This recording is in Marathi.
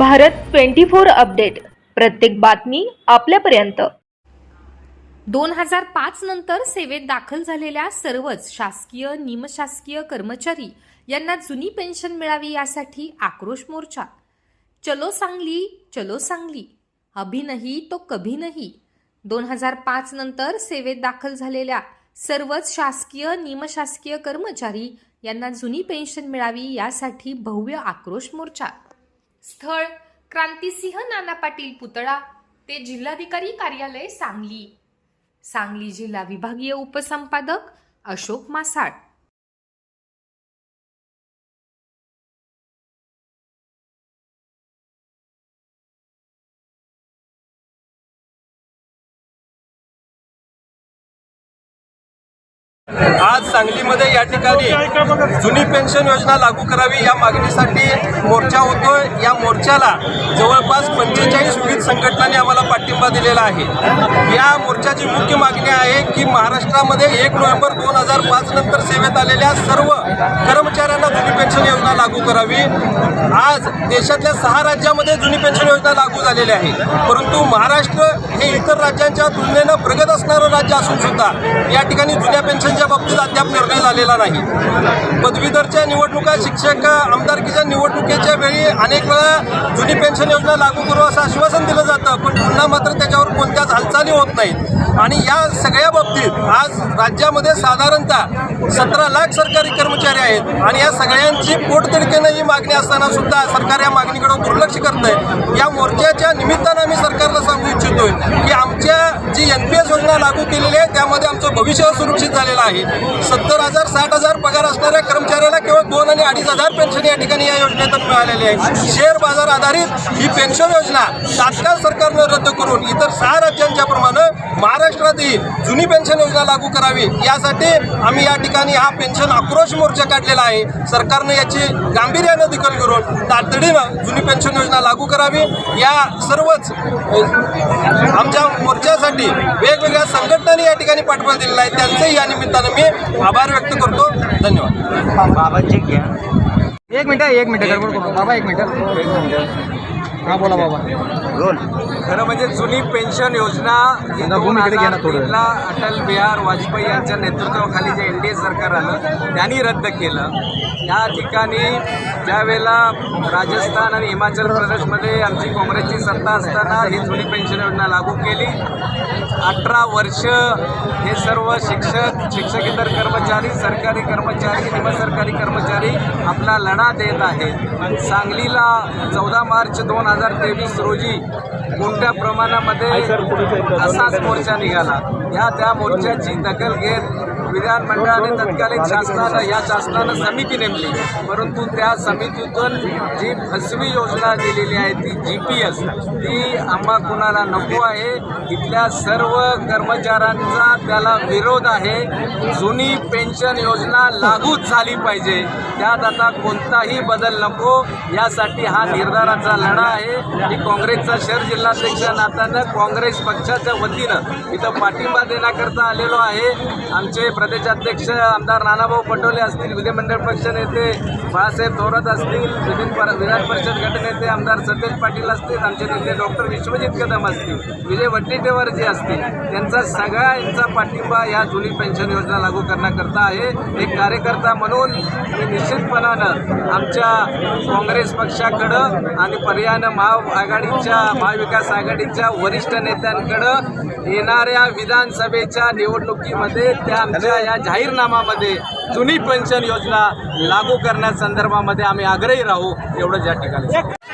Bharat twenty four update. प्रत्येक बातमी आपल्यापर्यंत. दोन हजार पाच नंतर सेवेत दाखल झालेल्या सर्वच शासकीय निमशासकीय कर्मचारी यांना जुनी पेन्शन मिळावी यासाठी आक्रोश मोर्चा. चलो सांगली चलो सांगली. अभी नाही तो कभी नाही. दोन हजार पाच नंतर सेवेत दाखल झालेल्या सर्वच शासकीय निमशासकीय कर्मचारी यांना जुनी पेन्शन मिळावी यासाठी भव्य आक्रोश मोर्चा. स्थळ क्रांतिसिंह नाना पाटील पुतळा ते जिल्हाधिकारी कार्यालय सांगली. सांगली जिल्हा विभागीय उपसंपादक अशोक मासाळ. आज सांगलीमध्ये या ठिकाणी जुनी पेन्शन योजना लागू करावी या मागणीसाठी मोर्चा होतोय. या मोर्चाला जवळपास पंचेचाळीस विविध संघटनांनी आम्हाला पाठिंबा दिलेला आहे. या मोर्चाची मुख्य मागणी आहे की महाराष्ट्रामध्ये एक नोव्हेंबर दोन हजार पाच नंतर सेवेत आलेल्या सर्व कर्मचाऱ्यांना जुनी पेन्शन योजना लागू करावी. आज देशातल्या सहा राज्यामध्ये जुनी पेन्शन योजना लागू झालेली आहे. परंतु महाराष्ट्र हे इतर राज्यांच्या तुलनेनं प्रगत असणारं राज्य असून सुद्धा या ठिकाणी जुन्या पेन्शनच्या बाबतीत अद्याप निर्णय झालेला नाही. पदवीधरच्या निवडणुका शिक्षक आमदारकीच्या निवडणुकीच्या वेळी अनेक वेळा जुनी पेन्शन योजना लागू करू असं आश्वासन दिलं जातं पण पुन्हा मात्र त्याच्यावर कोणत्याच हालचाली होत नाहीत. आणि या सगळ्या बाबतीत आज राज्यामध्ये साधारणतः सतरा लाख सरकारी कर्मचारी आहेत आणि या सगळ्यांची पोटतिडकीनं ही मागणी असताना सुद्धा सरकार या मागणीकडे दुर्लक्ष करत आहे या मोर्चाच्या निमित्तानं आम्ही सरकारला सांगू इच्छितोय की आमच्या त्यामध्ये आमचं भविष्य सुरक्षित झालेलं आहे. सत्तर हजार साठ हजार पगार असणाऱ्या कर्मचाऱ्याला केवळ दोन आणि अडीच हजार पेन्शन या ठिकाणी या योजनेतून मिळालेली आहे. शेअर बाजार आधारित ही पेन्शन योजना तात्काळ सरकारनं रद्द करून इतर सहा राज्यांच्या प्रमाणे महाराष्ट्रातही जुनी पेन्शन योजना लागू करावी. यासाठी आम्ही या ठिकाणी हा पेन्शन आक्रोश मोर्चा काढलेला आहे. सरकारनं याची गांभीर्यानं दखल करून तातडीनं जुनी पेन्शन योजना लागू करावी. या सर्वच आमच्या मोर्चासाठी वेगवेगळ्या संघटनांनी या ठिकाणी पाठबळ दिलेला आहे. त्यांचंही या निमित्तानं मी आभार व्यक्त करतो. धन्यवाद. बाबांचे घ्या. एक मिनिट एक मिनिट गडबड करू बाबा एक मिनिट. हा बोला बाबा. दोन. खरं म्हणजे जुनी पेन्शन योजना. तीनला अटल बिहार वाजपेयी यांच्या नेतृत्वाखाली जे एन डी ए सरकार आलं त्यांनी रद्द केलं. या ठिकाणी ज्यावेळेला राजस्थान आणि हिमाचल प्रदेशमध्ये आमची काँग्रेसची सत्ता असताना ही जुनी पेन्शन योजना लागू केली. अठरा वर्ष हे सर्व शिक्षक शिक्षकेतर कर्मचारी सरकारी कर्मचारी निमसरकारी कर्मचारी आपला लढा देत आहेत. सांगलीला चौदा मार्च दोन हजार तेवीस रोजी मोठ्या प्रमाणामध्ये असाच मोर्चा निघाला. या त्या मोर्चाची दखल घेत विधानमंडळाने तत्कालीन शासनानं या शासनानं समिती नेमली. परंतु त्या समितीतून जी फसवी योजना दिलेली आहे ती जी पी एस ती आम्हा कुणाला नको आहे. इथल्या सर्व कर्मचाऱ्यांचा त्याला विरोध आहे. जुनी पेन्शन योजना लागूच झाली पाहिजे. त्यात आता कोणताही बदल नको. यासाठी हा निर्धाराचा लढा आहे. मी काँग्रेसचा शहर जिल्हाध्यक्ष नात्यानं काँग्रेस पक्षाच्या वतीनं इथं पाठिंबा देण्याकरता आलेलो आहे. आमचे प्रदेशाध्यक्ष आमदार नानाभाऊ पटोले असतील विधिमंडळ पक्ष नेते बाळासाहेब थोरात असतील विधिन पर विधान परिषद गटनेते आमदार सतेज पाटील असतील आमचे नेते डॉक्टर विश्वजित कदम असतील विजय वट्टीटेवर जे असतील त्यांचा सगळ्यांचा पाठिंबा या जुनी पेन्शन योजना लागू करण्याकरता आहे. एक कार्यकर्ता म्हणून मी निश्चितपणानं आमच्या काँग्रेस पक्षाकडं आणि पर्यायानं महाआघाडीच्या महाविकास आघाडीच्या वरिष्ठ नेत्यांकडं येणाऱ्या विधानसभेच्या निवडणुकीमध्ये त्या आमच्या या जाहीरनामामध्ये जुनी पेन्शन योजना लागू करण्यासंदर्भामध्ये आम्ही आग्रही राहू एवढंच या ठिकाणी.